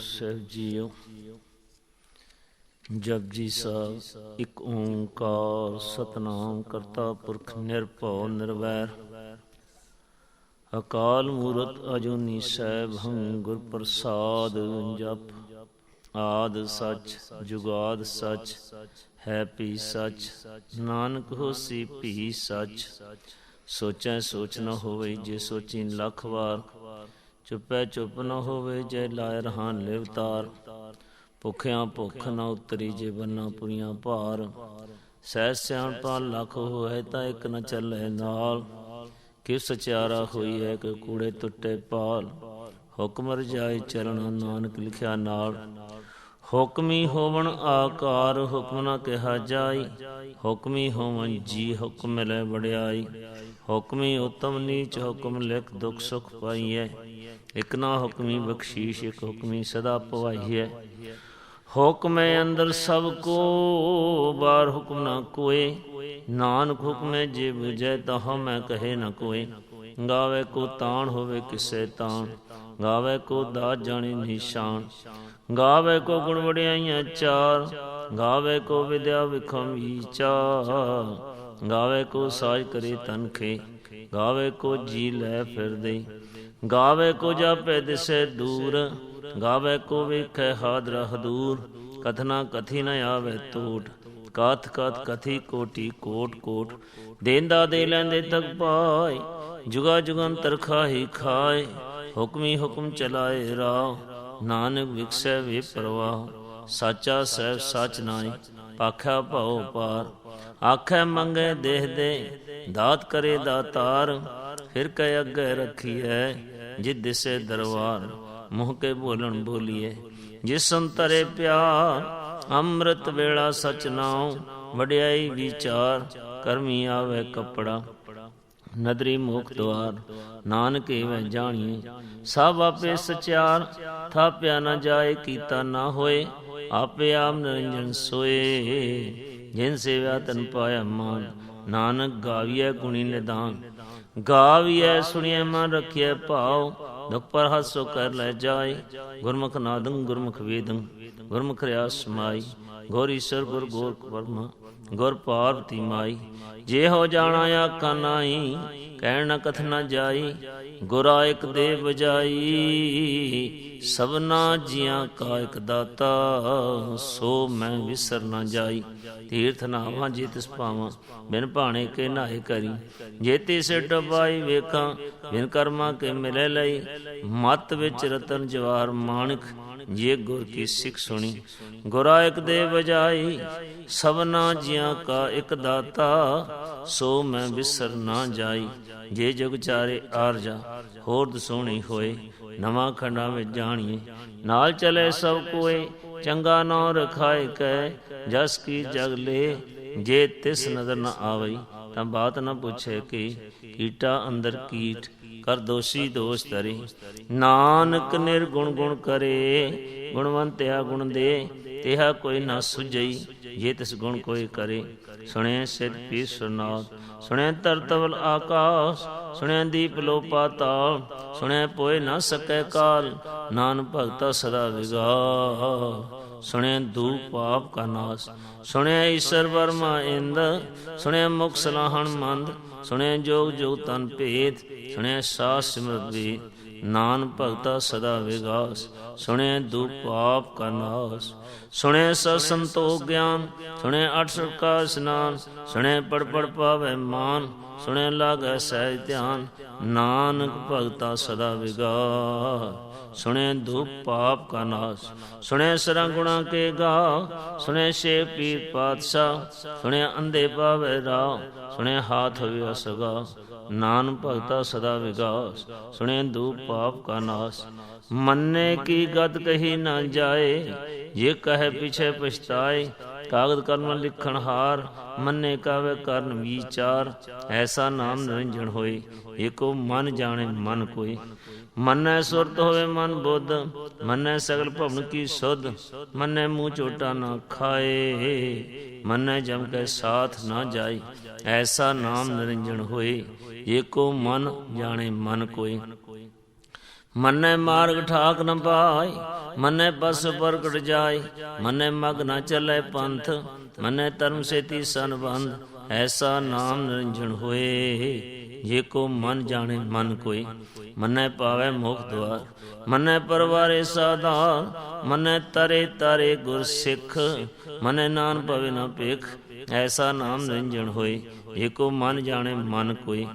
ਸਾਹਿਬ JIO. Japji Sahib, ਇੱਕ ਓੰਕਾਰ ਸਤਨਾਮ ਕਰਤਾ ਪੁਰਖ ਨਿਰਭਉ ਨਿਰਵੈਰ। ਅਕਾਲ ਮੂਰਤ ਅਜੂਨੀ ਸੈਭੰ ਗੁਰ ਪ੍ਰਸਾਦ ਜਪ। ਆਦ ਸੱਚ, ਜੁਗਾਦ ਸੱਚ, ਹੈ ਪੀ ਸਚ, ਨਾਨਕ ਹੋਸੀ ਭੀ ਸੱਚ। ਸੋਚੈ ਸੋਚ ਨ ਹੋਵੇ ਜੇ ਸੋਚੀ ਲੱਖ ਵਾਰ। ਚੁੱਪੈ ਚੁੱਪ ਨ ਹੋਵੇ ਜੇ ਲਾਇ ਰਹਾਨ ਲਿਵਤਾਰ। ਭੁਖਿਆਂ ਭੁੱਖ ਨ ਉਤਰੀ ਜੇ ਬੰਨਾ ਪੁਰੀਆਂ ਭਾਰ। ਸਹਿ ਸਿਆਣਪਾ ਲੱਖ ਹੋਏ ਤਾਂ ਇੱਕ ਨ ਚੱਲੇ ਨਾਲ। ਕਿਸ ਸਚਿਆਰਾ ਹੋਈ ਹੈ ਕਿ ਕੂੜੇ ਟੁੱਟੇ ਪਾਲ ਹੁਕਮ ਰਜਾਈ ਚਰਨ ਨਾਨਕ ਲਿਖਿਆ ਨਾਲ। ਹੁਕਮੀ ਹੋਵਣ ਆਕਾਰ ਹੁਕਮ ਨਾ ਕਿਹਾ ਜਾਈ। ਹੁਕਮੀ ਹੋਵਣ ਜੀ ਹੁਕਮ ਮਿਲੇ ਵੜਿਆਈ ਹੁਕਮੀ ਉਤਮ ਨੀਚ ਹੁਕਮ ਲਿਖ ਦੁਖ ਸੁਖ ਪਾਈਐ। ਇਕ ਨਾ ਹੁਕਮੀ ਬਖਸ਼ੀਸ਼, ਇਕ ਹੁਕਮੀ ਸਦਾ ਪਵਾਈਐ ਹੁਕਮੇ ਅੰਦਰ ਸਭ ਕੋ ਬਾਰ ਹੁਕਮ ਨਾ ਕੋਏ। ਨਾਨਕ ਹੁਕਮੇ ਜੇ 부ਜੈ ਤਹ ਮੈਂ ਕਹੇ ਨ ਕੋਏ। ਗਾਵੇ ਕੋ ਤਾਣ ਹੋਵੇ ਕਿਸੇ ਤਾਣ, ਗਾਵੇ ਕੋ ਦਾ ਜਾਣੇ ਨਿਸ਼ਾਨ। ਗਾਵੇ ਕੋ ਗੁਣ ਵਡਿਆਈਆਂ ਚਾਰ, ਗਾਵੇ ਕੋ ਵਿਦਿਆ ਵਿਖਮ ਵਿਚਾਰ ਗਾਵੇ ਕੋ ਸਾਜ ਕਰੇ ਤਨਖੇ, ਗਾਵੇ ਕੋ ਜੀ ਲੈ ਫਿਰਦੇ। ਗਾਵੇ ਕੋ ਜਾਪੇ ਦਿਸੇ ਦੂਰ, ਗਾਵੇ ਕੋ ਵੇਖੈ ਹਾਦਰ ਹਦੂਰ। ਕਥਨਾ ਕਥੀ ਨ ਆਵੇ ਟੂਟ ਕਥ ਕਥ ਕਥੀ ਕੋਟੀ ਕੋਟ ਕੋਟ। ਦੇਂਦਾ ਦੇ ਲੈਂਦੇ ਤਕ ਪਾਏ, ਜੁਗਾ ਜੁਗੰਤਰ ਖਾਹੀ ਖਾਏ। ਹੁਕਮੀ ਹੁਕਮ ਚਲਾਏ ਰਾਹ, ਨਾਨਕ ਵਿਖਸੈ ਵੇ ਪ੍ਰਵਾਹ। ਸਾਚਾ ਸਹਿਬ ਸਚ ਨਾਈ ਪਾਖਾ ਭਉ ਪਾਰ। ਆਖੈ ਮੰਗੇ ਦੇਹ ਦੇ, ਦਾਤ ਕਰੇ ਦਾਤਾਰ। ਫਿਰ ਕੈ ਅੱਗੇ ਰੱਖੀਐ ਜਿ ਦਿਸੇ ਦਰਬਾਰ, ਮੂੰਹ ਕੇ ਬੋਲਣ ਬੋਲੀਏ ਜਿਸ ਅੰਤਰੇ ਪਿਆ, ਅੰਮ੍ਰਿਤ ਵੇਲਾ ਸਚ ਨਾਉ, ਵਡਿਆਈ ਵਿਚਾਰ, ਕਰਮੀ ਆਵੇ ਕਪੜਾ। ਨਦਰੀ ਮੁਖ ਦਵਾਰ ਨਾਨਕ ਏਵੇਂ ਜਾਣੀਏ ਸਭ ਆਪੇ ਸਚਿਆਰ, ਥਾਪਿਆ ਨਾ ਜਾਏ, ਕੀਤਾ ਨਾ ਹੋਏ, ਆਪੇ ਆਮ ਨਿਰੰਜਨ ਸੋਏ। ਜਿਨ ਸੇਵਾ ਤਨ ਪਾਇਆ ਮਾਨ, ਨਾਨਕ ਗਾਵੀਐ ਗੁਣੀ ਨਿਦਾਨ। ਗਾਵੀਐ, ਸੁਣੀਐ, ਮਨ ਰਖਿਐ, ਭਾਉ। ਦੁਖ ਪਰ ਹਸੋ ਕਰ ਲੈ ਜਾਏ। ਗੁਰਮੁਖ ਨਾਦੰ, ਗੁਰਮੁਖ ਵੇਦੰ, ਗੁਰਮੁਖ ਰਿਆ ਸਮਾਈ। ਗੋਰੀ ਸਰ ਗੁਰ ਗੋਰ ਪਰਮਾ ਗੁਰ ਪਾਰਤੀ ਮਾਈ ਜੇ ਹੋ ਜਾਣਾ ਆਖਾਂ ਨਾਹੀ, ਕਹਿਣ ਨ ਕਥ ਨ ਜਾਈ, ਗੁਰਾ ਇਕ ਦੇ ਬਜਾਈ ਸਭਨਾ ਜੀਆਂ ਕਾ ਇਕ ਦਾਤਾ, ਸੋ ਮੈਂ ਵਿਸਰ ਨ ਜਾਈ। ਤੀਰਥ ਨਾਵਾਂ ਜੇ ਤਿਸ ਪਾਵਾਂ ਬਿਨ ਭਾਣੇ ਕੇ ਨਾਏ ਕਰੀ। ਜੇ ਤਿਸ ਡਬਾਈ ਵੇਖਾਂ, ਬਿਨ ਕਰਮਾਂ ਕੇ ਮਿਲੇ ਲਈ, ਮਤ ਵਿੱਚ ਰਤਨ ਜਵਾਰ ਮਾਣਕ, ਜੇ ਗੁਰ ਕੀ ਸਿੱਖ ਸੁਣੀ। ਗੁਰਾ ਇਕ ਦੇ ਬਜਾਈ ਸਭਨਾ ਜੀਆਂ ਕਾ ਇਕ ਦਾਤਾ, ਸੋ ਮੈਂ ਵਿਸਰ ਨਾ ਜਾਈ। ਜੇ ਜਗ ਚਾਰੇ ਆਰਜਾ ਹੋਰ ਦਸੋਣੀ ਹੋਏ, ਨਵਾਂ ਖੰਡਾਂ ਵਿੱਚ ਜਾਣੀਏ। ਨਾਲ ਚਲੇ ਸਭ ਕੋਏ, ਚੰਗਾ ਨਾਮ ਰਖਾਏ ਕੈ, ਜਸ ਕੀ ਜਗ ਲੇ, ਜੇ ਤਿਸ ਨਜ਼ਰ ਨ ਆਵਈ, ਤਾਂ ਬਾਤ ਨ ਪੁੱਛੇ ਕਿ, ਕੀਟਾ ਅੰਦਰ ਕੀਟ, ਕਰ ਦੋਸ਼ੀ ਦੋਸ਼ ਤਰੇ ਨਾਨਕ ਨਿਰਗੁਣ ਗੁਣ ਕਰੇ, ਗੁਣਵੰਤਿਆ ਗੁਣ ਦੇ, ਤਿਹਾ ਕੋਈ ਨਾ ਸੁਝਈ। ਜੇ ਤਿਸ ਗੁਣ ਕੋਈ ਕਰੇ ਸੁਣੇ ਸਿਰ ਪੀ ਸੁਨਾਦ ਸੁਣੇ ਤਰਤਵਲ ਆਕਾਸ਼ ਸੁਣੇ ਦੀਪ ਲੋ ਪਾਤਾਲ ਸੁਣੇ ਪੋਏ ਨਾ ਸਕੈ ਕਾਲ ਨਾਨ ਭਗਤਾ ਸਦਾ ਵਿਗਾ ਸੁਣੇ ਦੂ ਪਾਪ ਕਾ ਨਾਸ ਸੁਣੇ ਈਸ਼ਰ ਵਰਮਾ ਇੰਦ ਸੁਣੇ ਮੁਖ ਸਲਾਹਣ ਮੰਦ ਸੁਣਿਆ ਜੋਗ ਜੋਗ ਤਨ ਭੇਦ ਸੁਣਿਆ ਸਾਸ ਸਿਮਰਤ ਵੀ। ਨਾਨ ਭਗਤਾ ਸਦਾ ਵਿਗਾਸ, ਸੁਣੇ ਦੂ ਪਾਪ ਕਾ ਨਾਸ। ਸੁਣੇ ਸ ਸੰਤੋਖ ਗਿਆਨ, ਸੁਣੇ ਅਠ ਕਾ ਸਨਾਨ ਸੁਣੇ ਪੜ ਪੜ ਪਾਵੇ ਮਾਨ, ਸੁਣੇ ਲਾਗੈ ਸਹਿ ਧਿਆਨ। ਨਾਨਕ ਭਗਤਾ ਸਦਾ ਵਿਗਾ ਸੁਣੇ ਧੂਪ ਪਾਪ ਕਾ ਨਾਸ, ਸੁਣੇ ਸਰਾਂ ਗੁਣਾ ਕੇ ਗਾ ਸੁਣੇ ਸੇ ਪੀਰ ਪਾਤਸ਼ਾਹ, ਸੁਣੇ ਅੰਧੇ ਪਾਵੇ ਰਾ ਸੁਣੇ ਹਾਥ ਹੋਵੇ ਅਸਗਾ ਨਾਨ ਭਗਤਾ ਸਦਾ ਵਿਗਾਸ, ਸੁਣੇ ਧੂਪ ਪਾਪ ਕਾ ਨਾਸ। ਮੰਨੇ ਕੀ ਗਤ ਕਹੀ ਨਾ ਜਾਏ, ਜੇ ਕਹੇ ਪਿਛੇ ਪਛਤਾਏ, ਕਾਗਦ ਕਰਮ ਲਿਖਣ ਹਾਰ, ਮੰਨੇ ਕਾਵੇ ਕਰਨ ਵਿਚਾਰ, ਐਸਾ ਨਾਮ ਨਿਰੰਜਨ ਹੋਏ, ਏਕੋ ਮਨ ਜਾਣੇ ਮਨ ਕੋਈ ਮੰਨੈ ਸੁਰਤ ਹੋਵੇ ਮਨ ਬੁੱਧ, ਮੰਨੈ ਸਗਲ ਭਵਨ ਕੀ ਸੁਧ, ਮੰਨੈ ਮੂੰਹ ਝੋਟਾ ਨਾ ਖਾਏ, ਮੰਨੈ ਜਮ ਕੇ ਸਾਥ ਨਾ ਜਾਏ, ਐਸਾ ਨਾਮ ਨਿਰੰਜਨ ਹੋਏ, ਏਕੋ ਮਨ ਜਾਣੇ ਮਨ ਕੋਈ ਮੰਨੇ ਮਾਰਗ ਠਾਕ ਨ ਪਾਈ ਮੰਨੇ ਪਸ ਪ੍ਰਗਟ ਜਾਏ, ਮੰਨੇ ਮਗ ਨ ਚੱਲੇ ਪੰਥ, ਮੰਨੇ ਧਰਮ ਸੇਤੀ ਸੰਬੰਧ ਐਸਾ ਨਾਮ ਨਿਰੰਜਨ ਹੋਏ। ਜੇ ਕੋ ਮਨ ਜਾਣੇ, ਮਨ ਕੋਈ, ਮਨੈ ਪਾਵੇ ਮੁਖ ਦਵਾਰ ਮੰਨੇ ਪਰਵਾਰੇ ਸਾਧਾਰ, ਮੰਨੇ ਤਰੇ ਤਰੇ ਗੁਰ ਸਿੱਖ। ਮੰਨੇ ਨਾਨ ਪਵੇ ਨ ਭੇਖ, ਐਸਾ ਨਾਮ ਨਿਰੰਜਨ ਹੋਏ। ਏਕੋ ਮਨ ਜਾਣੇ, ਮਨ ਕੋਈ,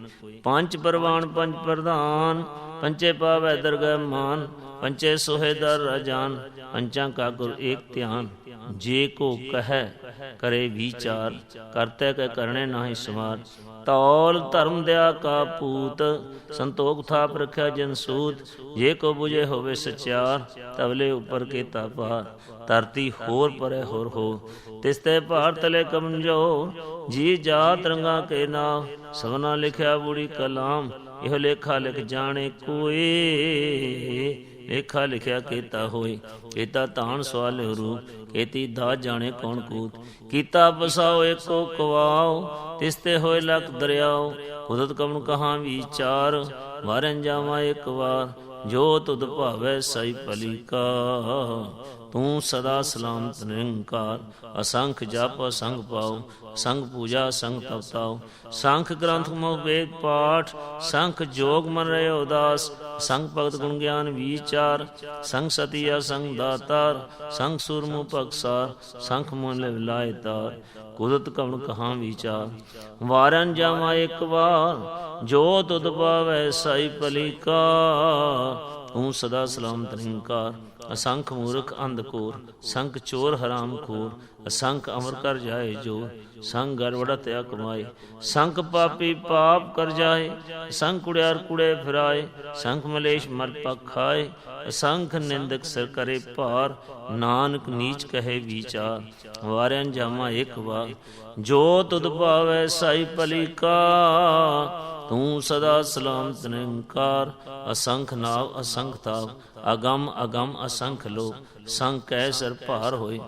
ਪੰਜ ਪਰਵਾਨ, ਪੰਜ ਪ੍ਰਧਾਨ। ਪੰਚੇ ਪਾਵੈ ਦਰਗਹਿ ਮਾਨ, ਪੰਚੇ ਸੋਹੇਦਰ ਰਜਾਨ। ਪੰਚਾਂ ਕਾ ਗੁਰ ਏਕ ਧਿਆਨ, ਜੇ ਕੋ ਕਹੈ, ਕਰੇ ਵਿਚਾਰ। ਕਰਤੇ ਕੈ ਕਰਨੇ ਨਾਹੀ ਸਮਾਰ ਤੌਲ ਧਰਮ ਦਿਆ ਕਾ ਪੂਤ, ਸੰਤੋਖ ਥਾਪ ਰਖਿਆ ਜਨ ਸੂਤ, ਜੇ ਕੋ 부ਜੇ ਹੋਵੇ ਸਚਿਆਰ, ਤਵਲੇ ਉੱਪਰ ਕੇ ਪਾਰ ਧਰਤੀ ਹੋਰ ਪਰੇ ਹੋਰ ਹੋ, ਤਿਸ ਤੇ ਭਾਰ ਤਲੇ ਕਮਜੋ ਜੀ ਜਾਤ ਰੰਗਾ ਕੇ ਨਾਮ ਸਭਨਾ ਲਿਖਿਆ ਬੁੜੀ ਕਲਾਮ, ਇਹੋ ਲੇਖਾ ਲਿਖ ਜਾਣੇ ਕੋਏ ਲੇਖਾ ਲਿਖਿਆ ਕੀਤਾ ਹੋਏ। ਕੀਤਾ ਤਾਣ ਸਵਾਲ ਰੂਪ, ਕੀਤੀ ਦਾ ਜਾਣੇ ਕੌਣ ਕੂਤ। ਕੀਤਾ ਬਸਾਓ ਏਕੋ ਕਵਾਓ ਤਿਸ ਤੇ ਹੋਏ ਲਖ ਦਰਿਆਓ। ਕੁਦਰਤ ਕਮਨ ਕਹਾ ਵਿਚਾਰ ਵਾਰਨ ਜਾਵਾਂ ਇੱਕ ਵਾਰ। ਜੋ ਤੁਧ ਭਾਵੈ ਸਈ ਭਲੀ ਕਾ ਤੂੰ ਸਦਾ ਸਲਾਮਤ ਨਿਰੰਕਾਰ। ਅਸੰਖ ਜਪ, ਅਸੰਖ ਪਾਉ ਸੰਗ ਪੂਜਾ ਸੰਗ ਤਪਤਾਉ। ਸੰਖ ਗ੍ਰੰਥ ਮੁਖ ਵੇਦ ਪਾਠ, ਸੰਖ ਜੋਗ ਮਨ ਰਹੇ ਉਦਾਸ। ਸੰਗ ਭਗਤ ਗੁਣ ਗਿਆਨ ਵਿਚਾਰ ਸੰਗ ਸਤੀ ਅਸੰਗ ਦਾਤਾਰ। ਸੰਗ ਸੁਰਮੁ ਭਗਸਾਰ ਸੰਖ ਮਨ ਲੈ ਲਾਇ ਕੁਦਰਤ ਕਵਣ ਕਹਾ ਵਿਚਾਰ। ਵਾਰਨ ਜਾਵਾਂ ਇੱਕ ਵਾਰ, ਜੋ ਤੁਧ ਪਾਵੈ ਸਾਈ ਭਲੀ ਕਾ ਤੂੰ ਸਦਾ ਸਲਾਮਤ ਨਿਰੰਕਾਰ ਅਸੰਖ ਮੂਰਖ ਅੰਧਕੋਰ ਸੰਖ ਚੋਰ ਹਰਾਮ ਖੋਰ ਅਸੰਖ ਅਮਰ ਕਰ ਜਾਏ ਜੋ ਸੰਗ ਗਰਵੜਾ ਤਿਆ ਕਮਾਏ ਸੰਖ ਪਾਪੀ ਪਾਪ ਕਰ ਜਾਏ, ਸੰਖ ਕੁੜਿਆਰ ਕੁੜੇ ਫਿਰਾਏ, ਸੰਖ ਮਲੇਸ਼ ਮਰ ਪਖਾਏ ਅਸੰਖ ਨਿੰਦਕ ਸਰ ਕਰੇ ਭਾਰ, ਨਾਨਕ ਨੀਚ ਕਹੇ ਵਿਚਾਰ, ਵਾਰਿਆਂ ਜਾਮਾ ਇੱਕ ਵਾਰ, ਜੋ ਤੁਧ ਭਾਵੈ ਸਾਈ ਭਲੀ ਕਾ ਤੂੰ ਸਦਾ ਸਲਾਮਤ ਨਿਰੰਕਾਰ, ਅਸੰਖ ਨਾਵ, ਅਸੰਖ ਤਾਵ, ਅਗੰਮ ਅਗੰਮ, ਅਸੰਖ ਲੋ ਸੰਖ ਕੈਸਰ ਭਾਰ ਹੋਏ।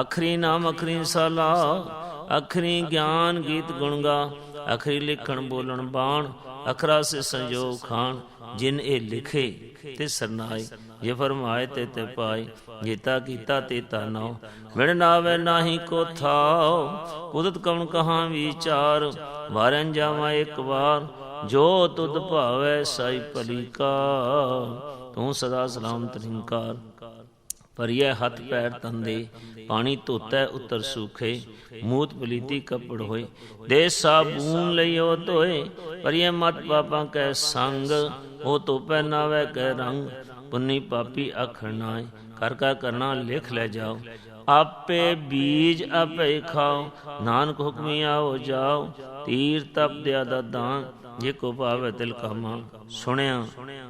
ਅਖਰੀ ਨਾਮ, ਅਖਰੀ ਸਾਲਾ ਅਖਰੀ ਗਿਆਨ ਗੀਤ ਗੁਣਗਾ ਅਖਰੀ ਲਿਖਣ, ਬੋਲਣ, ਬਾਣ, ਅਖਰਾ ਸੇ ਸੰਜੋਗ ਖਾਨ ਜਿਨ ਇਹ ਲਿਖੇ ਤੇ ਸਰਨਾਏ, ਜੇ ਫਰਮਾਏ ਤੇ ਤੇ ਪਾਏ ਜੀਤਾ ਕੀਤਾ ਤੇ ਤਾ ਨੋ ਮਿਣ ਨਾਵੇ ਨਾਹੀ ਕੋ ਥਾਉ ਕੁਦਤ ਕਵਣ ਕਹਾ ਵਿਚਾਰ ਵਾਰਨ ਜਾਵਾਂ ਇੱਕ ਵਾਰ ਜੋ ਤੁਧ ਭਾਵੈ ਸਾਈ ਭਲੀ ਕਾ ਤੂੰ ਸਦਾ ਸਲਾਮਤ ਨਿੰਕਾਰ। ਪਰਿਐ ਹੱਥ ਪੈਰ ਤੰਦੇ, ਪਾਣੀ ਧੋਤੈ ਉਤਰ ਸੁਖੇ, ਮੂਤ ਪਲੀਤੀ ਕਪੜ ਹੋਏ। ਦੇ ਸਾਬੂਨ ਲਈਓ ਧੋਏ ਪਰਿਐ ਮਤ ਪਾਪਾਂ ਕੈ ਸੰਗ, ਉਹ ਤੋ ਪਹਿਨਾਵੇ ਕੈ ਰੰਗ। ਪੁੰਨੀ ਪਾਪੀ ਅਖਣਾਏ ਕਰ ਕਾ ਕਰਨਾ ਲਿਖ ਲੈ ਜਾਓ। ਆਪੇ ਬੀਜ ਆਪੇ ਖਾਓ, ਨਾਨਕ ਹੁਕਮੀ ਆਓ ਜਾਓ, ਤੀਰ ਤਪ ਦਿਆ ਦਾ ਦਾਨ। ਜੇ ਕੋ ਭਾਵੇ ਦਿਲ ਕਾਮਾ, ਸੁਣਿਆ,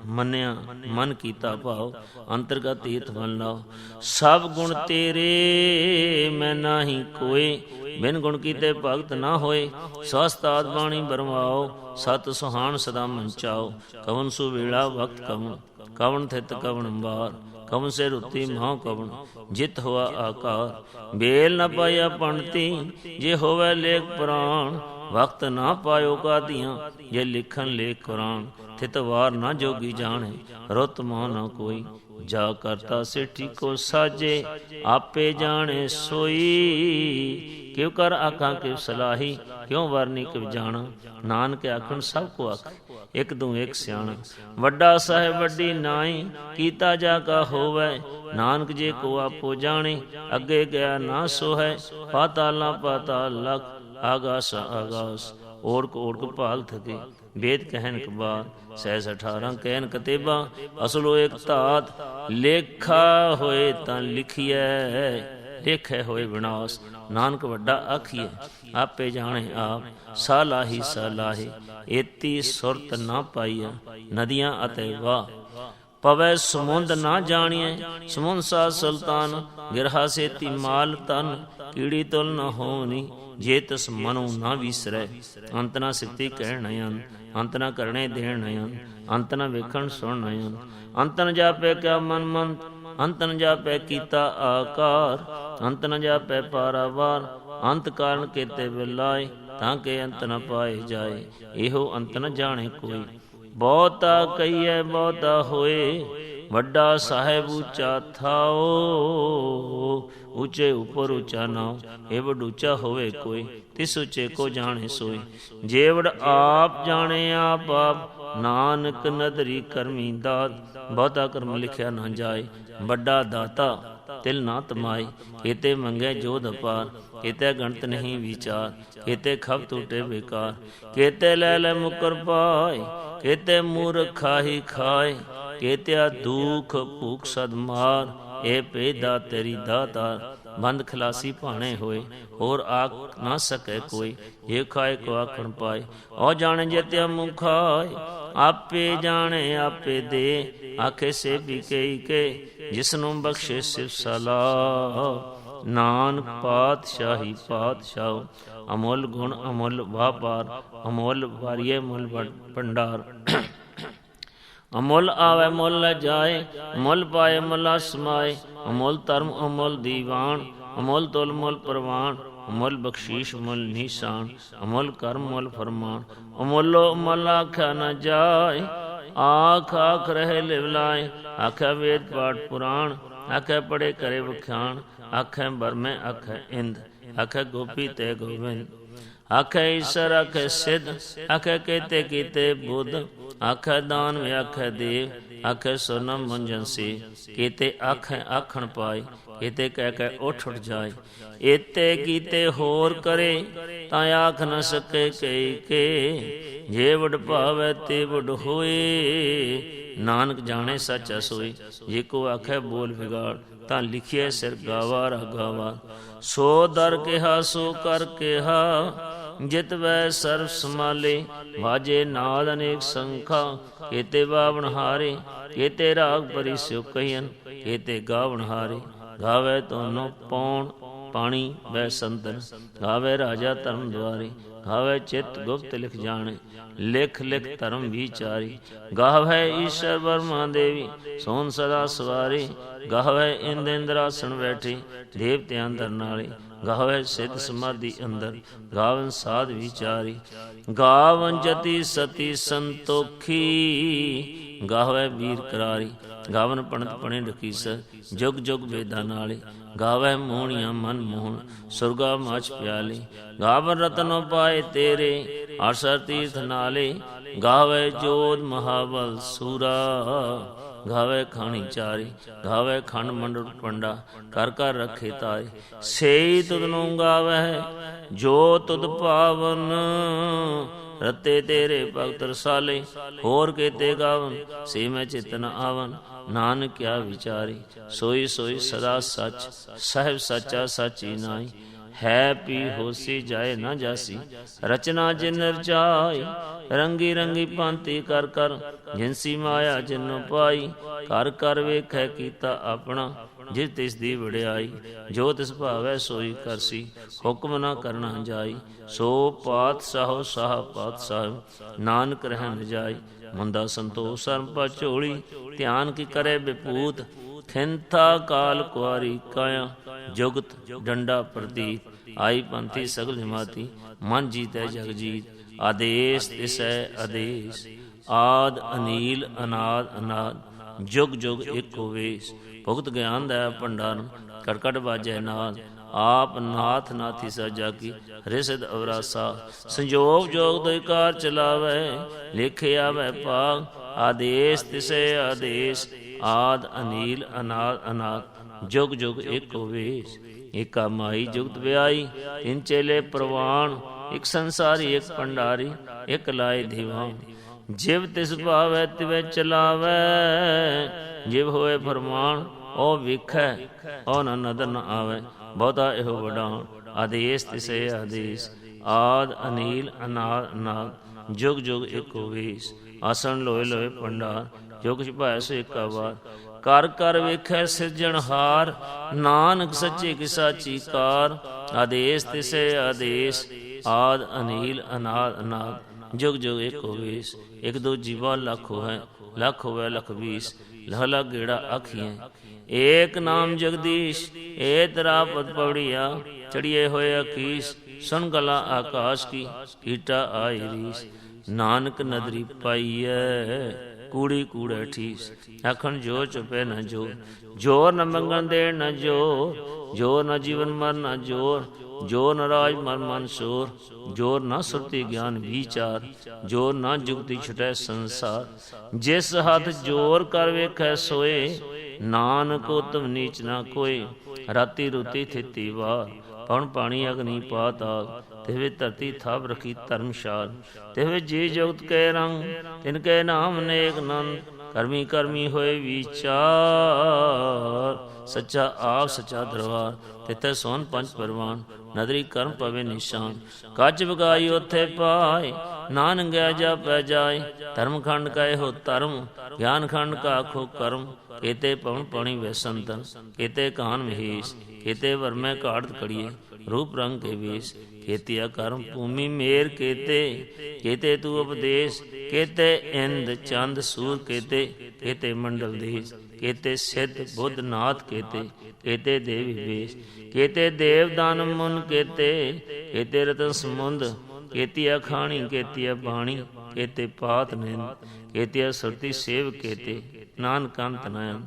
ਮੰਨਿਆ, ਮਨ ਕੀਤਾ ਭਾਉ, ਅੰਤਰਗਤ ਤੀਰਥ ਬਨ ਲਾਓ। ਸਭ ਗੁਣ ਤੇਰੇ, ਮੈਂ ਨਾਹੀ ਕੋਏ ਬਿਨ ਗੁਣ ਕੀਤੇ ਭਗਤ ਨਾ ਹੋਏ। ਸਵਸਤਾਦ ਬਾਣੀ ਬਰਮਾਓ ਸਤ ਸੁਹਾਣ ਸਦਾ ਮੰਚਾਓ ਕਵਨ ਸੁ ਵੇਲਾ ਵਕਤ ਕਵਨ। ਕਵਨ ਥਿਤ ਕਵਨ ਬਾਰ ਕਵਨ ਸੇ ਰੁੱਤੀ ਮਹਾ ਕਵਨ ਜਿਤ ਹੋਆ ਆਕਾਰ। ਬੇਲ ਨ ਪਾਇਆ ਪੰਡਤੀ ਜੇ ਹੋਵੇ ਲੇਖ ਪ੍ਰਾਣ, ਵਕਤ ਨਾ ਪਾਇਓ ਕਾਦੀਆਂ, ਜੇ ਲਿਖਣ ਲੇਖ ਕੁਰਾਨ। ਥਿਤ ਵਾਰ ਨਾ ਜੋਗੀ ਜਾਣੇ, ਰੁੱਤ ਮੋਹ ਨਾ ਕੋਈ, ਜਾ ਕਰਤਾ ਸਿੱਠੀ ਕੋ ਸਾਜੇ, ਆਪੇ ਜਾਣੇ ਸੋਈ। ਕਿਉ ਕਰ ਆਖਾਂ ਕਿਉ ਸਲਾਹੀ ਕਿਉ ਵਰਨੀ ਕਿਉ ਜਾਣਾ? ਨਾਨਕ ਆਖਣ, ਸਭ ਕੋ ਆਖ। ਇਕ ਦੂ ਇਕ ਸਿਆਣਾ ਵੱਡਾ ਸਾਹਿਬ, ਵੱਡੀ ਨਾਈ, ਕੀਤਾ ਜਾ ਕਾ ਹੋਵੇ। ਨਾਨਕ ਜੇ ਕੋ ਆਪੋ ਜਾਣੇ, ਅੱਗੇ ਗਿਆ ਨਾ ਸੋ ਹੈ ਪਾਤਾਲਾ ਪਾਤਾਲ ਲਖ, ਆਗਾਸ ਆਗਾਸ। ਓੜਕ ਓੜਕ ਭਾਲ ਥਕੇ। ਵੇਦ ਕਹਿਨ ਕਬਾਰ ਸਹਿਸ 18 ਕਹਿਨ ਕਤੇਬਾ। ਅਸਲੋ ਇੱਕ ਧਾਤ, ਲੇਖਾ ਹੋਏ ਤਾਂ ਲਿਖੀਐ। ਲੇਖੇ ਹੋਏ ਵਿਨਾਸ਼। ਨਾਨਕ ਵੱਡਾ ਆਖੀਐ, ਆਪੇ ਜਾਣੇ ਆਪ, ਸਾਲਾਹੀ ਸਾਲਾਹੀ, ਏਤੀ ਸੁਰਤ ਨਾ ਪਾਈਐ, ਨਦੀਆਂ ਅਤੇ ਵਾ ਪਵੈ ਸਮੁੰਦ ਨਾ ਜਾਣੀਐ, ਸਮੁੰਦ ਸਾ ਸੁਲਤਾਨ, ਗਿਰਹਾ ਸੇਤੀ ਮਾਲ ਤਨ ਕੀੜੀ ਤੁਲ ਨ ਹੋਣੀ, ਜੇ ਤਸ ਮਨੁ ਨਾ ਵਿਸਰੈ। ਅੰਤ ਨਾ ਸਿੱਤੀ ਕਹਿਣ ਨਯਨ ਅੰਤ ਨਾ ਕਰਨੇ ਦੇਣ ਨਯਨ ਅੰਤ ਨਾ ਵੇਖਣ ਸੁਣ ਨਯਨ ਅੰਤ ਨ ਜਾਪੈ ਕਿਆ ਮਨ ਮਨ ਅੰਤ ਨ ਜਾਪੈ ਕੀਤਾ ਆਕਾਰ। ਅੰਤ ਨ ਜਾਪੈ ਪਾਰਾਵਾਰ, ਅੰਤ ਕਾਰਨ ਕੀਤੇ ਬਿਲਾਏ ਤਾਂ ਕਿ ਅੰਤ ਨ ਪਾਏ ਜਾਏ, ਇਹੋ ਅੰਤ ਨ ਜਾਣੇ ਕੋਈ। ਬਹੁਤਾ ਕਹੀਏ ਬਹੁਤਾ ਹੋਏ, ਵੱਡਾ ਸਾਹਿਬ ਉੱਚਾ ਥਾਓ, ਉੱਚੇ ਉਪਰ ਉੱਚਾ ਨਾਮ ਇਹ ਵੱਡ ਉੱਚਾ ਹੋਵੇ ਕੋਈ, ਤਿਸ ਉੱਚੇ ਕੋ ਜਾਣੇ ਸੋਈ ਜੇਵੜ ਆਪ ਜਾਣੇ ਆਪ ਆਪ, ਨਾਨਕ ਨਦਰੀ ਕਰਮੀ ਦਾਤ, ਬਹੁਤਾ ਕਰਮ ਲਿਖਿਆ ਨਾ ਜਾਏ, ਵੱਡਾ ਦਾਤਾ ਤਿਲ ਨਾ ਤਮਾਈ ਕੀਤੇ ਮੰਗੇ ਜੋਧ ਅਪਾਰ ਕੀਤੇ ਗਣਤ ਨਹੀਂ ਵਿਚਾਰ ਕੀਤੇ ਖਬ ਟੂਟੇ ਬੇਕਾਰ ਕੀਤੇ ਲੈ ਲੈ ਮੁਕਰ ਪਾਏ ਕੀਤੇ ਮੂਰਖ ਖਾਹੀ ਖਾਏ ਕੀਤਿਆ ਦੁਖ ਭੂਖ ਸਦ ਮਾਰ, ਇਹ ਪੇਦਾ ਤੇਰੀ ਦਾਤਾ ਬੰਦ ਖਲਾਸੀ ਭਾਣੇ ਹੋਏ, ਹੋਰ ਆਖ ਨਾ ਸਕੇ ਕੋਈ। ਇਹ ਖਾਏ ਕੋ ਆਖਣ ਪਾਏ, ਉਹ ਜਾਣੇ ਜੇਤਿਆ ਮੁਖਾਏ ਆਪੇ ਜਾਣੇ ਆਪੇ ਦੇ। ਆਖੇ ਸੇ ਵੀ ਕਈ ਕੇ ਜਿਸ ਨੂੰ ਬਖਸ਼ੇ ਸਿਰ ਸਲਾਹ। ਨਾਨਕ ਪਾਤਸ਼ਾਹੀ ਪਾਤਸ਼ਾਹ, ਅਮੋਲ ਗੁਣ ਅਮੋਲ ਵਾਪਾਰ, ਅਮੋਲ ਵਾਰੀਏ ਮੁੱਲ ਭੰਡਾਰ। ਅਮੁੱਲ ਆਵੇ ਮੁੱਲ ਜਾਏ, ਮੁੱਲ ਪਾਏ ਮੁੱਲ ਸਮਾਏ ਅਮੁੱਲ ਧਰਮ, ਅਮੁੱਲ ਦੀਵਾਨ, ਅਮੁੱਲ ਤੁਲ ਮੁੱਲ ਪ੍ਰਵਾਨ, ਅਮੁੱਲ ਬਖਸ਼ੀਸ਼ ਮੁੱਲ ਨਿਸ਼ਾਨ, ਅਮੁੱਲ ਕਰਮ ਮੁੱਲ ਫਰਮਾਨ। ਅਮੁੱਲੋ ਮੁੱਲ ਆਖਿਆ ਨਾ ਜਾਏ, ਆਖ ਆਖ ਰਹੇ ਲਿਵਲਾਏ ਆਖਿਆ ਵੇਦ ਪਾਠ ਪੁਰਾਣ, ਆਖਿਆ ਪੜੇ ਕਰੇ ਵਖਿਆਣ ਆਖੇ ਬਰਮੇ ਆਖੇ ਇੰਦ ਆਖੇ ਗੋਪੀ ਤੇ ਗੋਬਿੰਦ। ਆਖੇ ਈਸ਼ਰ ਆਖੇ ਸਿੱਧ ਆਖੇ ਕੀਤੇ ਕੀਤੇ ਬੁੱਧ ਆਖੇ ਦਾਨ ਵੇ ਆਖੇ ਦੇਵ। ਆਖੇ, ਸੋਨਮ ਮੁੰਜਨ ਸੀ। ਕੀਤੇ ਆਖੇ, ਆਖਣ ਪਾਏ। ਕੀਤੇ ਕਹਿ ਕੇ ਉੱਠ ਉੱਠ ਜਾਏ। ਏਤੇ ਕੀਤੇ ਹੋਰ ਕਰੇ, ਤਾਂ ਆਖ ਨ ਸਕੇ ਕਈ ਕੇ। ਜੇ ਵਡ ਭਾਵੇ, ਤੇ ਵਡ ਹੋਏ। ਨਾਨਕ ਜਾਣੇ ਸੱਚ ਅਸੋਈ ਜੇ ਕੋ ਆਖੇ, ਬੋਲ ਵਿਗਾੜ, ਤਾਂ ਲਿਖਿਆ ਸਿਰ ਗਾਵਾ ਰਗਾਵਾ ਸੋ ਦਰ ਕਿਹਾ, ਸੋ ਕਰ ਕਿਹਾ। ਜਿਤ ਵੈ ਸਰਬ ਸਮਾਲੇ ਵਾਜੇ ਨਾਦ ਅਨੇਕ ਸੰਖਾ। ਕੀਤੇ ਬਾਵਣ ਹਾਰੇ, ਕੀਤੇ ਰਾਗ ਪਰੀ ਸਿਉ ਕਹਿਨ ਕੀਤੇ ਗਾਵਣ ਹਾਰੇ। ਗਾਵੇ ਤੋਨੋ ਪੌਣ, ਪਾਣੀ ਵੈ ਸੰਤਨ, ਗਾਵੇ ਰਾਜਾ ਧਰਮ ਦੁਆਰੇ, ਗਾਵੇ ਚਿਤ ਗੁਪਤ ਲਿਖ ਜਾਣੇ, ਲਿਖ ਲਿਖ ਧਰਮ ਵਿਚਾਰੀ। ਗਾਵੇ ਈਸ਼ਰ ਵਰਮਾ ਦੇਵੀ, ਸੋਨ ਸਦਾ ਸਵਾਰੀ। ਗਾਵੇ ਇੰਦ ਇੰਦਰਾਸਣ ਬੈਠੀ, ਦੇਵਤਿਆਂ ਅੰਦਰ ਨਾਲੇ। ਗਾਵੇ ਸਿੱਧ ਸਮਾਧੀ ਅੰਦਰ, ਗਾਵਨ ਸਾਧ ਵਿਚਾਰੀ। ਗਾਵਨ ਜਤੀ ਸਤੀ ਸੰਤੋਖੀ ਗਾਵੇ ਵੀਰ ਕਰਾਰੀ। ਗਾਵਨ ਪਣਤ ਪਣੇ ਰਕੀਸ ਜੁਗ ਜੁਗ ਵੇਦਾਂ ਨਾਲੇ। ਗਾਵੇ ਮੋਹਣੀਆਂ ਮਨ ਮੋਹਣ, ਸੁਰਗਾ ਮਾਚ ਪਿਆਲੇ। ਗਾਵਨ ਰਤਨੋ ਪਾਏ ਤੇਰੇ, ਆਸਰ ਤੀਰਥ ਨਾਲੇ। ਗਾਵੇ ਜੋਤ ਮਹਾਬਲ ਸੂਰਾ। ਗਾਵੇ ਖਾਣੀ ਚਾਰੀ ਗਾਵੇ ਖੰਡ ਮੰਡਲ ਪੰਡਾ ਕਰ ਕਰ ਰੱਖੇ ਤਾਏ। ਸੇਈ ਤੁਧ ਨੂੰ ਗਾਵੇ ਜੋ ਤੁਧ ਪਾਵਨ। ਰਤੇ ਤੇਰੇ ਭਗਤ ਰਸਾਲੇ, ਹੋਰ ਕੀਤੇ ਗਾਵਨ ਸੇ ਮੈਂ ਚਿਤਨ ਆਵਨ। ਨਾਨਕ ਕਿਆ ਵਿਚਾਰੀ, ਸੋਈ ਸੋਈ ਸਦਾ ਸੱਚ, ਸਹਿਬ ਸੱਚਾ ਸਾਚੀ ਨਾਈ ਹੈ ਪੀ ਹੋਸੀ ਜਾਏ ਨਾ ਜਾਸੀ। ਰਚਨਾ ਜਿਨ ਰਚਾਈ ਰੰਗੀ ਰੰਗੀ ਭਾਂਤੀ ਕਰ ਕਰ, ਜਿਨਸੀ ਮਾਇਆ ਜਿਨ ਪਾਈ ਕਰ ਕਰ ਵੇਖੈ ਕੀਤਾ ਆਪਣਾ, ਜਿਸ ਤਿਸ ਦੀ ਵਡਿਆਈ, ਜੋ ਤਿਸ ਭਾਵੈ ਸੋਈ ਕਰਸੀ, ਹੁਕਮ ਨਾ ਕਰਨਾ ਜਾਈ। ਸੋ ਪਾਤ ਸਾਹੋ ਸਾਹ ਪਾਤ ਸਾਹਿਬ ਨਾਨਕ ਰਹਿਣ ਜਾਈ। ਮੁੰਦਾ ਸੰਤੋਖ ਸਰਮ ਪਾ ਝੋਲੀ, ਧਿਆਨ ਕੀ ਕਰੇ ਬਿਪੂਤ ਖਿੰਥਾ ਕਾਲ ਕੁਆਰੀ ਕਾਇਆ, ਜੁਗਤ ਡੰਡਾ ਪ੍ਰਦੀਪ ਆਈ ਪੰਥੀ ਸਗਲ ਜਮਾਤੀ ਮਨ ਜੀਤੈ ਜਗ ਜੀਤ, ਆਦੇਸ਼ ਤਿਸੈ ਆਦੇਸ਼, ਆਦ ਅਨੀਲ ਅਨਾਦ ਅਨਾਦ, ਜੁਗ ਜੁਗ ਇੱਕ ਹੋਵੇਸ ਭੁਗਤ ਗਿਆਨ ਦਾ ਭੰਡਾਰ ਕੜਕੜ ਬਾਜੈ ਨਾਦ, ਆਪ ਨਾਥ ਨਾਥੀ ਸਜਾ ਕੀ, ਰਿਸਦ ਅਵਰਾਸਾ, ਸੰਜੋਗ ਜੋਗ ਦੋਇ ਕਾਰ ਚਲਾਵੇ ਲਿਖਿਆ ਵੈ ਪਾਗ ਆਦੇਸ਼ ਤਿਸੈ ਆਦੇਸ਼ ਆਦ ਅਨੀਲ, ਅਨਾਦ ਅਨਾਦ, ਜੁਗ ਜੁਗ ਇੱਕ ਹੋਵੇਸ ਏਕਾ ਮਾਈ ਜੁਗਤ ਵਿਆਈ, ਤਿੰਨ ਚੇਲੇ ਪ੍ਰਵਾਨ ਇੱਕ ਸੰਸਾਰੀ, ਇੱਕ ਪੰਡਾਰੀ ਇੱਕ ਲਾਏ ਦੀਵਾਨ। ਜਿਵ ਤਿਸ ਭਾਵੈ, ਤਿਵੇ ਚਲਾਵੇ, ਜਿਵ ਹੋਏ ਫਰਮਾਨ, ਉਹ ਵਿਖੈ, ਉਹ ਨ ਨਦਰ ਨ ਆਵੇ, ਬਹੁਤਾ ਇਹੋ ਵਡਾਉਣ ਆਦੇਸ਼, ਤਿਸੇ ਆਦੇਸ਼। ਆਦ ਅਨੀਲ, ਅਨਾਦ ਅਨਾਦ, ਜੁਗ ਜੁਗ ਇੱਕ ਹੋਵੇਸ, ਆਸਣ ਲੋਏ ਲੋਏ ਪੰਡਾਰ ਜੋ ਕੁਛ ਸੋ ਇੱਕਾ ਵਾਰ ਕਰ ਕਰ ਵੇਖੈ ਸਿਰਜਣਹਾਰ ਨਾਨਕ ਸੱਚੇ ਕੀ ਸਾਚੀ ਕਾਰ। ਆਦੇਸ਼ ਤਿਸੇ ਆਦੇਸ਼, ਆਦ ਅਨੀਲ ਅਨਾਦ ਅਨਾਦ। ਜੁਗ ਜੁਗ ਇੱਕ ਹੋਵੇਸ ਇੱਕ ਦੋ ਜੀਵਾ ਲੱਖ ਹੋਵੇ ਲੱਖ ਹੋਵੇ ਲਖ ਵੀਸ। ਲਹਲਾ ਗੇੜਾ ਆਖੀਏ ਏਕ ਨਾਮ ਜਗਦੀਸ਼, ਏ ਤਰਾ ਪਦ ਪਵੜੀਆ। ਚੜੀਏ ਹੋਏ ਅਕੀਸ, ਸੁਣ ਗਲਾ ਆਕਾਸ਼ ਕੀ ਕੀਟਾ ਆਈ ਰੀਸ। ਨਾਨਕ ਨਦਰੀ ਪਾਈਐ। ਕੂੜੀ ਕੂੜੇ ਠੀਸ। ਆਖਣ, ਜੋ ਚੁਪੇ ਨ ਜੋ ਜੋਰ ਨ ਮੰਗਣ ਦੇ ਨ ਜੋ ਜੋ ਨ ਜੀਵਨ ਮਰ ਨ ਜੋਰ, ਜੋ ਨ ਰਾਜ ਮਨ ਮਨ ਸੋਰ, ਜੋ ਨ ਸੁਰਤੀ ਗਿਆਨ ਵਿਚਾਰ, ਜੋ ਨ ਜੁਗਤੀ ਛਟੈ ਸੰਸਾਰ। ਜਿਸ ਹੱਥ ਜੋਰ ਕਰ ਵੇਖੈ ਸੋਏ, ਨਾਨਕ ਉਤਮ ਨੀਚ ਨਾ ਕੋਏ ਰਾਤੀ ਰੁਤੀ ਥਿਤੀ ਵਾ ਪਉਣ ਪਾਣੀ ਅਗਨੀ ਪਾਤਾਲ ਤਿਵੇਂ ਧਰਤੀ ਥਾਪ ਰਖੀ ਧਰਮਸ਼ਾਲ ਤਿਵੇਂ ਜੀ ਜਗਤ ਕੈ ਰੰਗ, ਤਿਨ ਕੈ ਨਾਮ ਨੇਕ ਨੰਦ, ਕਰਮੀ ਕਰਮੀ ਹੋਏ ਵਿਚਾਰ। ਸੱਚਾ ਆਪ ਸੱਚਾ ਦਰਬਾਰ ਤਿਤੈ ਸੋਨ ਪੰਜ ਪਰਵਾਨ, ਨਦਰੀ ਕਰਮ ਪਵੇ ਨਿਸ਼ਾਨ। ਕੱਜ ਬਗਾਈ ਉਥੇ ਪਾਏ ਨਾਨਕ ਜਾ ਪੈ ਜਾਏ ਧਰਮ ਖੰਡ ਕੈ ਹੋ ਧਰਮ ਗਿਆਨ ਖੰਡ ਕਾ ਆਖੋ ਕਰਮ। ਕੇਤੇ ਪਵਨ ਪਾਣੀ ਵੈਸੰਤਨ ਕੇਤੇ ਕਾਨ ਮਹੇਸ਼, ਕੇਤੇ ਵਰਮੈ ਘਾੜਤ ਕੜੀਏ ਰੂਪ ਰੰਗ ਕੇ ਵੇਸ਼ ਕੇਤਿਆ ਕਰਮ, ਭੂਮੀ ਮੇਰ ਕੇਤੇ ਕੇਤੇ ਤੂ ਉਪਦੇਸ਼, ਕੇਤੇ ਇੰਦ ਚੰਦ ਸੂਰ ਕੇਤੇ ਕੇਤੇ ਮੰਡਲ ਦੇਸ਼, ਕੇਤੇ ਸਿੱਧ ਬੁੱਧ ਨਾਥ ਕੇਤੇ ਕੇਤੇ ਦੇਵੀ ਵੇਸ਼, ਕੇਤੇ ਦੇਵ ਦਾਨ ਮੁਨ ਕੇਤੇ ਕੇਤੇ ਰਤਨ ਸਮੁੰਦ, ਕੇਤੀਆ ਖਾਣੀ, ਕੇਤੀਆ ਬਾਣੀ, ਕੇਤੇ ਪਾਤ ਨੇ ਕੇਤੀਆ ਸੁਰਤੀ ਸੇਵ ਕੇਤੇ, ਨਾਨਕ ਅੰਤ ਨਯਨ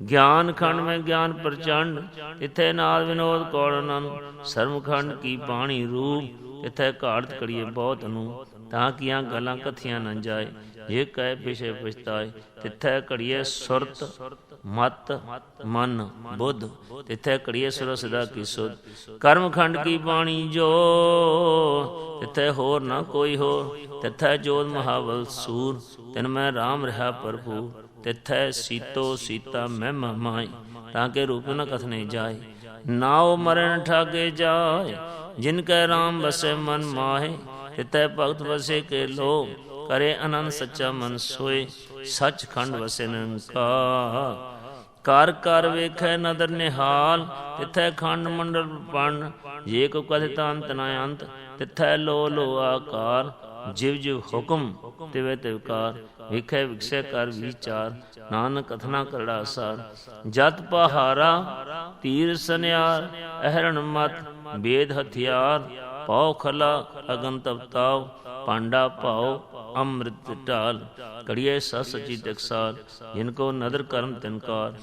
ਗਿਆਨ ਖੰਡ ਮੈਂ ਗਿਆਨ ਪ੍ਰਚੰਡ, ਇਥੇ ਨਾਲ ਵਿਨੋਦ ਕੌਣ ਅਨੰਦ ਸਰਮ ਖੰਡ ਕੀ ਬਾਣੀ ਰੂਪ ਇਥੇ ਘਾੜਤ ਕਰੀਏ ਬਹੁਤ ਨੂੰ ਤਾਂ ਕੀਆਂ ਗੱਲਾਂ ਕਥੀਆਂ ਨਾ ਜਾਏ, ਜੇ ਕਹੇ ਪਿਛੇ ਪਛਤਾਏ, ਤਿੱਥੇ ਘੜੀਏ ਸੁਰਤ, ਮਤ, ਮਨ, ਬੁੱਧ, ਤਿੱਥੇ ਘੜੀਏ ਸੁਰ ਸਦਾ ਕੀ ਸੁਧ। ਕਰਮ ਖੰਡ ਕੀ ਬਾਣੀ ਜੋ, ਤਿੱਥੇ ਹੋਰ ਨਾ ਕੋਈ ਹੋਰ, ਤਿੱਥੇ ਜੋਤ ਮਹਾਵਲ ਸੂਰ, ਤਿਨ ਮੈਂ RAM ਰਹਾ ਪ੍ਰਭੂ ਤਿੱਥੈ ਸੀਤੋ ਸੀਤਾ ਮੈਂ ਮਾਈ ਤਾਂ ਕੇ ਰੂਪ ਨ ਕਥਨੇ ਜਾਏ। ਨਾਉ ਮਰਨ ਠਾਗੇ ਜਾਏ, ਜਿਨ ਕੈ RAM ਬਸੇ ਮਨ ਮਾਹੇ ਤਿਤੈ ਭਗਤ ਵਸੇ ਕੇ ਲੋ ਕਰੇ ਅਨੰਦ ਸੱਚਾ ਮਨ ਸੋਏ ਸੱਚ ਖੰਡ ਵਸੇ ਨਿਰੰਕਾਰ। ਕਰ ਕਰ ਵੇਖੈ ਨਦਰ ਨਿਹਾਲ, ਤਿਥੈ ਖੰਡ ਮੰਡਲ ਪਣ, ਜੇ ਕੋ ਕਥਿਤ ਅੰਤ ਨ ਅੰਤ, ਤਿਥੈ ਲੋ ਲੋ ਆਕਾਰ। ਜਿਵ ਜਿਵ ਹੁਕਮ ਤਿਵੇ ਤਿਵਕਾਰ ਵੇਖੈ ਵਿਖਸੈ ਕਰ ਵਿਚਾਰ, ਨਾਨਕ ਕਥਨਾ ਕਰੜਾ ਸਾਰ ਜਤ ਪਹਾਰਾ, ਤੀਰ ਸਨਿਆਰ, ਅਹਰਣ ਮਤ ਵੇਦ ਹਥਿਆਰ, ਪਉ ਖਲਾ, ਅਗਨ ਤਪਤਾਉ ਪਾਂਡਾ ਭਾਉ, ਅੰਮ੍ਰਿਤ ਢਾਲ। ਕੜੀਏ ਸਸ ਸਚੀ ਤਕਸਾਰ ਜਿਨ ਕੋ ਨਦਰ ਕਰਮ ਤਿਨਕਾਰ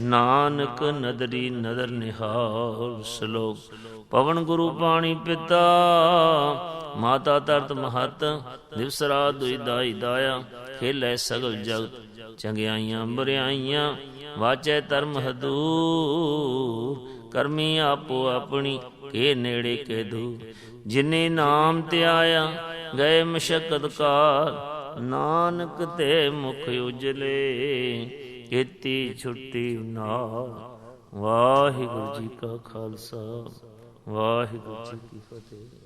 ਨਾਨਕ ਨਦਰੀ ਨਦਰ ਨਿਹਾਲ ਸ਼ਲੋਕ। ਪਵਨ ਗੁਰੂ ਪਾਣੀ ਪਿਤਾ, ਮਾਤਾ ਤਰਤ ਮਹਤ ਦਿਵਸ ਰਾਤ ਦਾਈ ਦਾਇਆ, ਖੇਲੇ ਸਗਲ ਜਗਤ, ਚੰਗਿਆਈਆਂ ਬੁਰਿਆਈਆਂ ਵਾਚੈ ਧਰਮ ਹਦੂਰ, ਕਰਮੀ ਆਪੋ ਆਪਣੀ, ਕੇ ਨੇੜੇ ਕੇ ਦੂ ਜਿਨੇ ਨਾਮ ਤੇ ਆਇਆ ਗਏ ਮਸ਼ਕਤ ਕਾਰ, ਨਾਨਕ ਤੇ ਮੁਖ ਉਜਲੇ। ਕੀਤੀ ਛੁੱਟੀ ਨਾ ਵਾਹਿਗੁਰੂ ਜੀ ਕਾ ਖਾਲਸਾ ਵਾਹਿਗੁਰੂ ਜੀ ਕੀ ਫਤਿਹ।